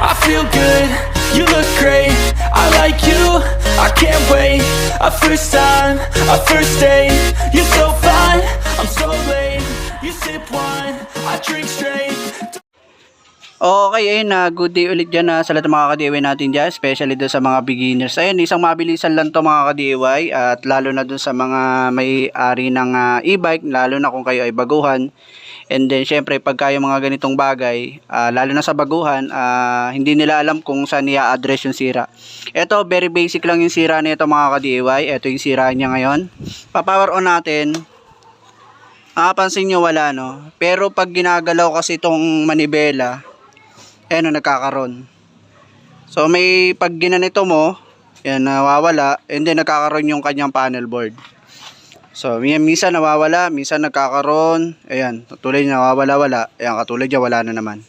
I feel good, you look great I like you, I can't wait A first time, a first date You're so fine, I'm so late You sip wine, I drink straight Okay, ayun na. good day ulit dyan na sa lahat ng mga ka-DIY natin dyan, especially doon sa mga beginners. Ayun, isang mabilisan lang to mga ka-DIY at lalo na doon sa mga may-ari ng ah, e-bike, lalo na kung kayo ay baguhan. And then, syempre, pag kayo mga ganitong bagay, ah, lalo na sa baguhan, ah, hindi nila alam kung saan i-address yung sira. Ito, very basic lang yung sira nito mga ka-DIY. Ito yung sira niya ngayon. Pa-power on natin. Ah, pansin nyo wala no. Pero pag ginagalaw kasi itong manibela, ayan o, nagkakaroon. So, may pag ginanito mo, yan, nawawala, and then nagkakaroon yung kanyang panel board. So, mi- minsan nawawala, minsan nagkakaroon, ayan, tuloy nawawala-wala, ayan, katulad niya, wala na naman.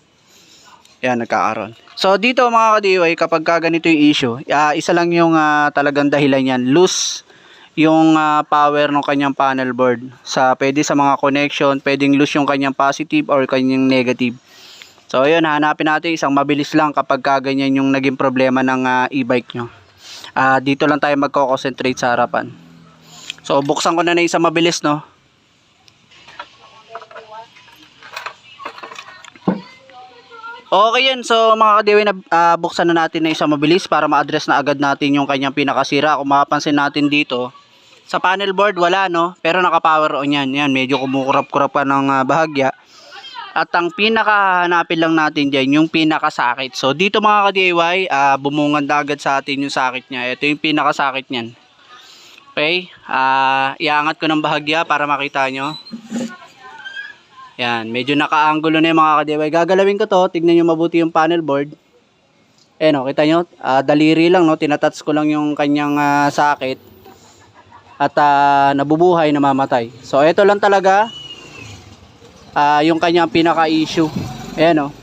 Ayan, nagkakaroon. So, dito mga ka-DIY, kapag ka ganito yung issue, ah, isa lang yung ah, talagang dahilan yan, loose yung ah, power ng kanyang panel board. Sa, pwede sa mga connection, pwedeng loose yung kanyang positive or kanyang negative. So ayun, hanapin natin isang mabilis lang kapag kaganyan yung naging problema ng ah, e-bike nyo. Ah, dito lang tayo magko-concentrate sa harapan. So buksan ko na na isang mabilis no. Okay yan, so mga kadiwi na ah, buksan na natin na isang mabilis para ma-address na agad natin yung kanyang pinakasira. Kung mapapansin natin dito, sa panel board wala no, pero naka-power on yan. Yan, medyo kumukurap-kurap pa ng ah, bahagya. At ang pinakahanapin lang natin dyan, yung pinakasakit. So, dito mga ka-DIY, ah, bumungad na agad sa atin yung sakit niya. Ito yung pinakasakit niyan. Okay? Ah, iangat ko ng bahagya para makita nyo. Yan, medyo naka-angulo na yung mga ka-DIY. Gagalawin ko to, tignan nyo mabuti yung panel board. Eh no, kita nyo, ah, daliri lang no, tinatats ko lang yung kanyang ah, sakit. At ah, nabubuhay, namamatay. So, ito lang talaga, ah yung kanyang pinaka-issue. Ayan o.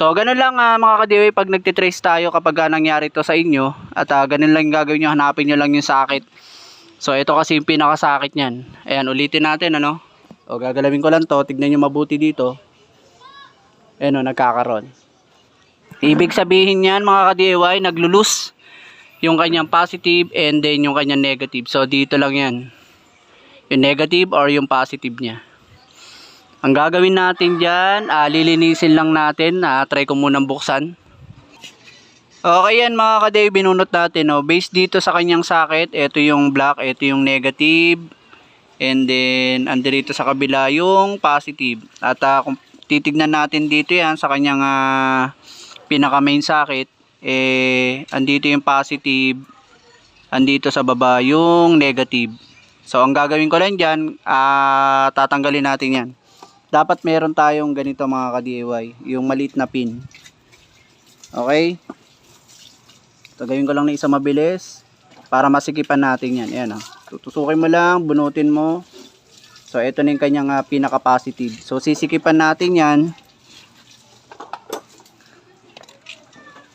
So, ganun lang ah, mga ka-DIY pag nagtitrace tayo kapag ah, nangyari to sa inyo. At ah, ganun lang gagawin nyo, hanapin nyo lang yung sakit. So, ito kasi yung pinakasakit niyan. Ayan, ulitin natin ano. O, gagalawin ko lang to. Tignan nyo mabuti dito. Ayan o, nagkakaroon. Ibig sabihin niyan mga ka-DIY, naglulus yung kanyang positive and then yung kanyang negative. So, dito lang yan. Yung negative or yung positive niya. Ang gagawin natin dyan, ah, lilinisin lang natin. Ah, try ko munang buksan. Okay yan mga kaday, binunot natin. No? Based dito sa kanyang sakit, ito yung black, ito yung negative. And then, andito sa kabila yung positive. At ah, kung titignan natin dito yan sa kanyang ah, pinaka main sakit, eh, andito yung positive, andito sa baba yung negative. So, ang gagawin ko lang dyan, ah, tatanggalin natin yan dapat meron tayong ganito mga ka-DIY, yung maliit na pin. Okay? Tagayin ko lang na isang mabilis para masikipan natin yan. Ayan, oh. Tutusukin mo lang, bunutin mo. So, ito na yung kanyang ah, pinaka-positive. So, sisikipan natin yan.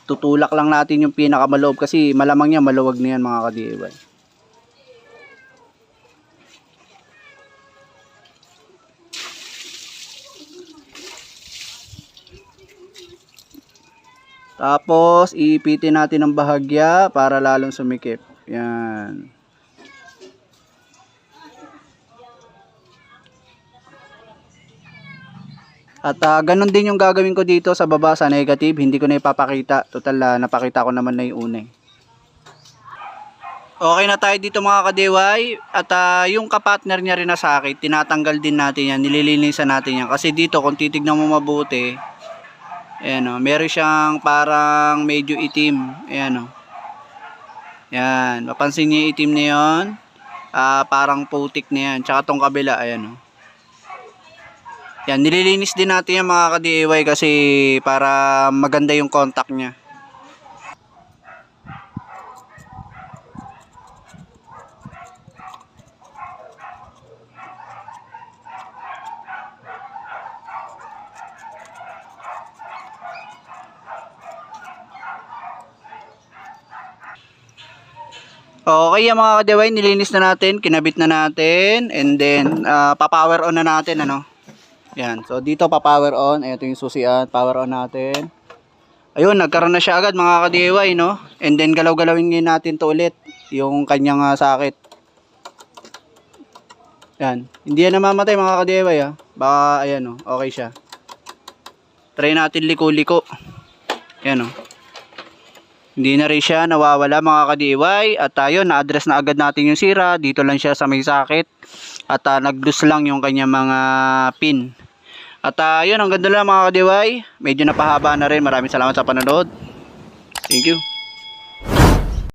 Tutulak lang natin yung pinaka-maloob kasi malamang niya maluwag na yan mga ka-DIY. Tapos, iipitin natin ng bahagya para lalong sumikip. Yan. At ah, ganun din yung gagawin ko dito sa baba sa negative. Hindi ko na ipapakita. Total, ah, napakita ko naman na yung una eh. Okay na tayo dito mga ka-DIY. At ah, yung kapartner niya rin na sakit, tinatanggal din natin yan. Nililinisan natin yan. Kasi dito, kung titignan mo mabuti, Ayan o, meron siyang parang medyo itim. Ayan o. Yan, mapansin niyo yung itim na yun. Ah, parang putik na yan. Tsaka tong kabila, ayan o. Yan, nililinis din natin yan mga ka-DIY kasi para maganda yung contact niya. Okay, yung mga ka-DIY, nilinis na natin, kinabit na natin, and then, ah, pa-power on na natin, ano. Yan, so dito pa-power on, ito yung susian, power on natin. Ayun, nagkaroon na siya agad mga ka-DIY, no? And then galaw-galawin natin to ulit, yung kanyang ah, sakit. Yan. Hindi yan namamatay mga ka-DIY, ah. Baka, ayan, oh, okay siya. Try natin liko-liko. Yan, oh. Hindi na rin siya nawawala mga ka-DIY. At ayun, na-address na agad natin yung sira. Dito lang siya sa may sakit. At uh, nag-loose lang yung kanyang mga pin. At uh, yun, ang ganda lang mga ka-DIY. Medyo napahaba na rin. Maraming salamat sa panonood. Thank you.